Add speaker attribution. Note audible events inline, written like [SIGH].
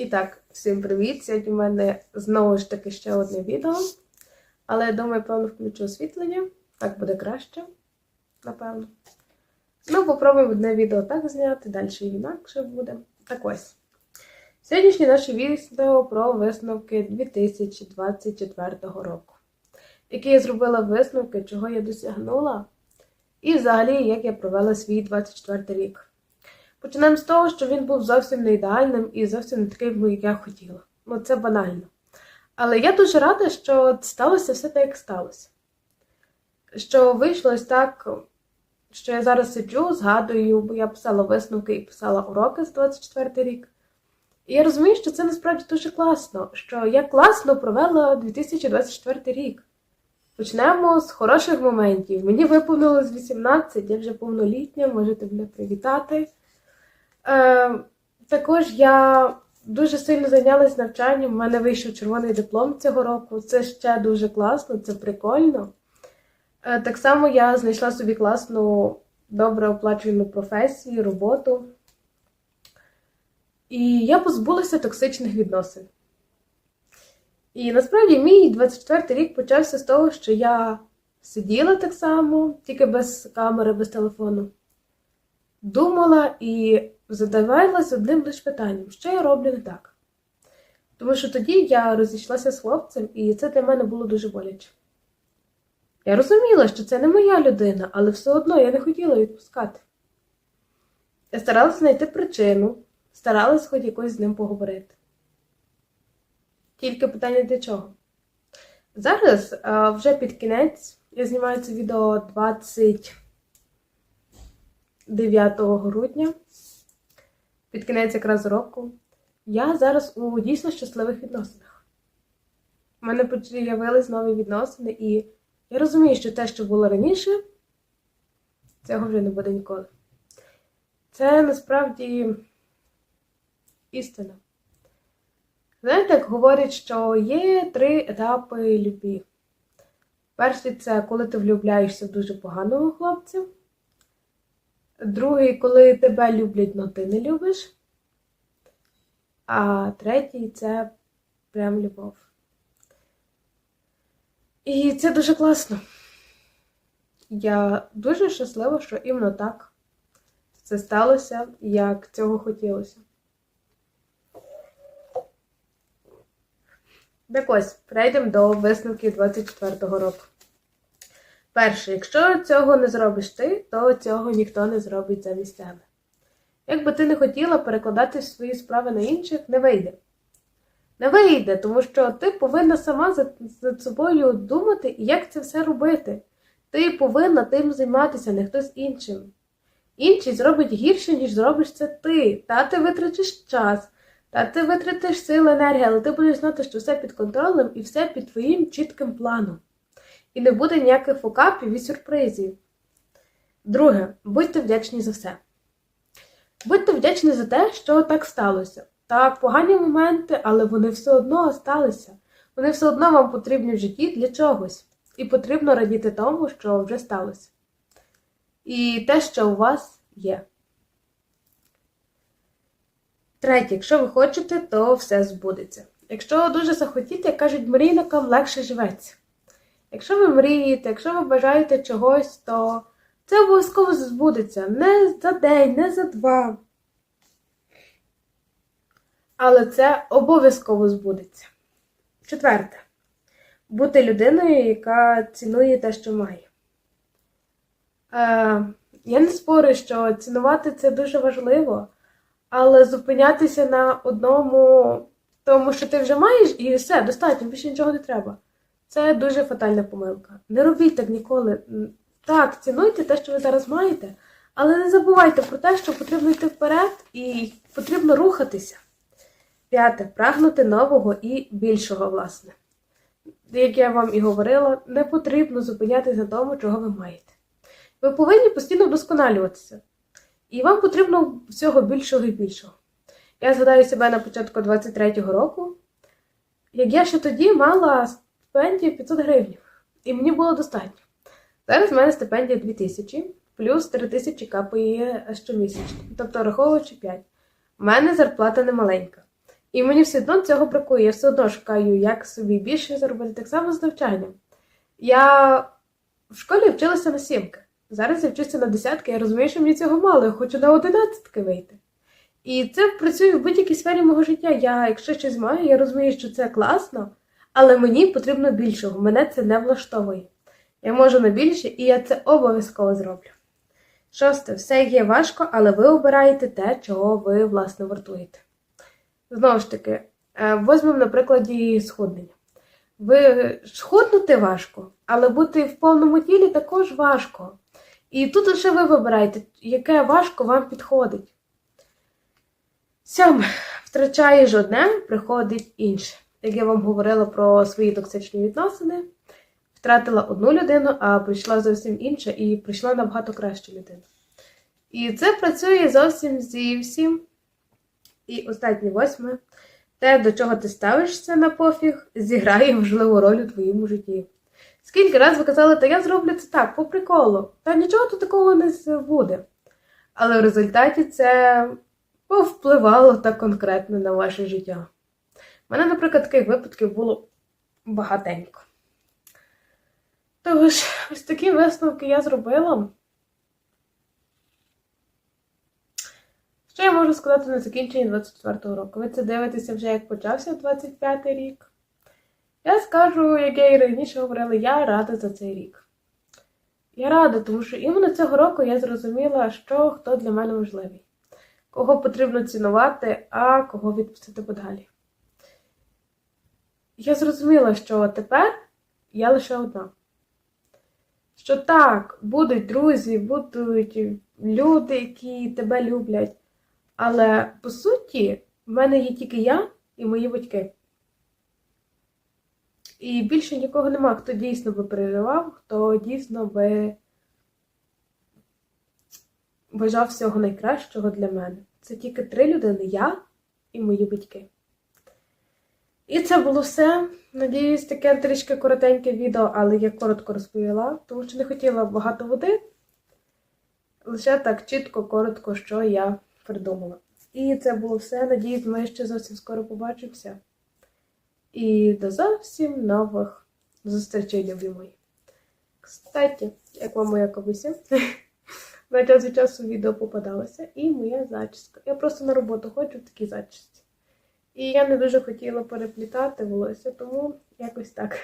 Speaker 1: І так, всім привіт! Сьогодні в мене знову ж таки ще одне відео. Але я думаю, певно, включу освітлення. Так буде краще, напевно. Ну, попробуємо одне відео так зняти, далі інакше буде. Так ось. Сьогоднішнє наше відео про висновки 2024 року. Які я зробила висновки, чого я досягнула, і взагалі, як я провела свій 24 рік. Почнемо з того, що він був зовсім не ідеальним і зовсім не таким, як я хотіла. Ну, це банально. Але я дуже рада, що сталося все так, як сталося. Що вийшло так, що я зараз сиджу, згадую, бо я писала висновки і писала уроки з 24 рік. І я розумію, що це насправді дуже класно, що я класно провела 2024 рік. Почнемо з хороших моментів. Мені виповнилось 18, я вже повнолітня, можете мене привітати. Е, також я дуже сильно зайнялася навчанням. У мене вийшов червоний диплом цього року. Це ще дуже класно, це прикольно. Е, так само я знайшла собі класну, добре оплачувану професію, роботу. І я позбулася токсичних відносин. І насправді мій 24-й рік почався з того, що я сиділа так само, тільки без камери, без телефону. Думала і задавалась одним лише питанням, що я роблю не так. Тому що тоді я розійшлася з хлопцем, і це для мене було дуже боляче. Я розуміла, що це не моя людина, але все одно я не хотіла відпускати. Я старалася знайти причину, старалась хоч якось з ним поговорити. Тільки питання для чого? Зараз, вже під кінець, я знімаю це відео 29 грудня, під кінець якраз року. Я зараз у дійсно щасливих відносинах. У мене з'явились нові відносини, і я розумію, що те, що було раніше, цього вже не буде ніколи. Це насправді істина. Знаєте, як говорять, що є три етапи любві. Перший це коли ти влюбляєшся в дуже поганого хлопця. Другий, коли тебе люблять, але ти не любиш. А третій це прям любов. І це дуже класно. Я дуже щаслива, що іменно так це сталося, як цього хотілося. Так ось, перейдемо до висновків 24-го року. Перше, якщо цього не зробиш ти, то цього ніхто не зробить замість тебе. Як би ти не хотіла перекладати свої справи на інших, не вийде. Не вийде, тому що ти повинна сама за собою думати, як це все робити. Ти повинна тим займатися, не хтось іншим. Інший зробить гірше, ніж зробиш це ти. Та ти витратиш час, та ти витратиш сили енергії, але ти будеш знати, що все під контролем і все під твоїм чітким планом. І не буде ніяких фокапів і сюрпризів. Друге, будьте вдячні за все. Будьте вдячні за те, що так сталося. Так, погані моменти, але вони все одно сталися. Вони все одно вам потрібні в житті для чогось. І потрібно радіти тому, що вже сталося. І те, що у вас є. Третє, якщо ви хочете, то все збудеться. Якщо дуже захотіти, як кажуть, мрійникам легше живеться. Якщо ви мрієте, якщо ви бажаєте чогось, то це обов'язково збудеться. Не за день, не за два. Але це обов'язково збудеться. Четверте. Бути людиною, яка цінує те, що має. Е, я не спорю, що цінувати це дуже важливо, але зупинятися на одному, тому що ти вже маєш, і все, достатньо, більше нічого не треба. Це дуже фатальна помилка. Не робіть так ніколи. Так, цінуйте те, що ви зараз маєте, але не забувайте про те, що потрібно йти вперед і потрібно рухатися. П'яте. Прагнути нового і більшого, власне. Як я вам і говорила, не потрібно зупинятися на тому, чого ви маєте. Ви повинні постійно вдосконалюватися. І вам потрібно всього більшого і більшого. Я згадаю себе на початку 23-го року, як я ще тоді мала стипендію 500 гривень, і мені було достатньо. Зараз в мене стипендія 2000, плюс 3000 капає щомісячно, тобто враховуючи 5. У мене зарплата не маленька. І мені все одно цього бракує. Я все одно шукаю, як собі більше заробити. Так само з навчанням. Я в школі вчилася на сімки. Зараз я вчуся на десятки, я розумію, що мені цього мало, я хочу на одинадцятки вийти. І це працює в будь-якій сфері мого життя. Я, якщо щось маю, я розумію, що це класно, але мені потрібно більшого. Мене це не влаштовує. Я можу на більше, і я це обов'язково зроблю. Шосте, все є важко, але ви обираєте те, чого ви, власне, вартуєте. Знову ж таки, е, візьмемо на прикладі схуднення. Ви схуднути важко, але бути в повному тілі також важко. І тут лише ви вибираєте, яке важко вам підходить. Сьоме, втрачаєш одне, приходить інше. Як я вам говорила про свої токсичні відносини, втратила одну людину, а прийшла зовсім інша, і прийшла набагато краща людина. І це працює зовсім зі всім. І останнє восьме. Те, до чого ти ставишся на пофіг, зіграє важливу роль у твоєму житті. Скільки разів ви казали, та я зроблю це так, по приколу, та нічого тут такого не буде. Але в результаті це повпливало так конкретно на ваше життя. Мене, наприклад, таких випадків було багатенько. Тож, ось такі висновки я зробила. Що я можу сказати на закінченні 24-го року? Ви це дивитеся вже як почався 25-й рік. Я скажу, як я і раніше говорила, я рада за цей рік. Я рада, тому що іменно цього року я зрозуміла, що хто для мене важливий, кого потрібно цінувати, а кого відпустити подалі. Я зрозуміла, що тепер я лише одна. Що так, будуть друзі, будуть люди, які тебе люблять. Але по суті, в мене є тільки я і мої батьки. І більше нікого нема, хто дійсно би переживав, хто дійсно би бажав всього найкращого для мене. Це тільки три людини: я і мої батьки. І це було все. Надіюсь, таке трішки коротеньке відео, але я коротко розповіла, тому що не хотіла багато води. Лише так чітко, коротко, що я придумала. І це було все. Надіюсь, ми ще зовсім скоро побачимося. І до зовсім нових зустрічей, любі мої. Кстати, як вам моя кабуся, [LAUGHS] на час від часу відео попадалося, і моя зачіска. Я просто на роботу ходжу в такій зачісці. І я не дуже хотіла переплітати волосся, тому якось так.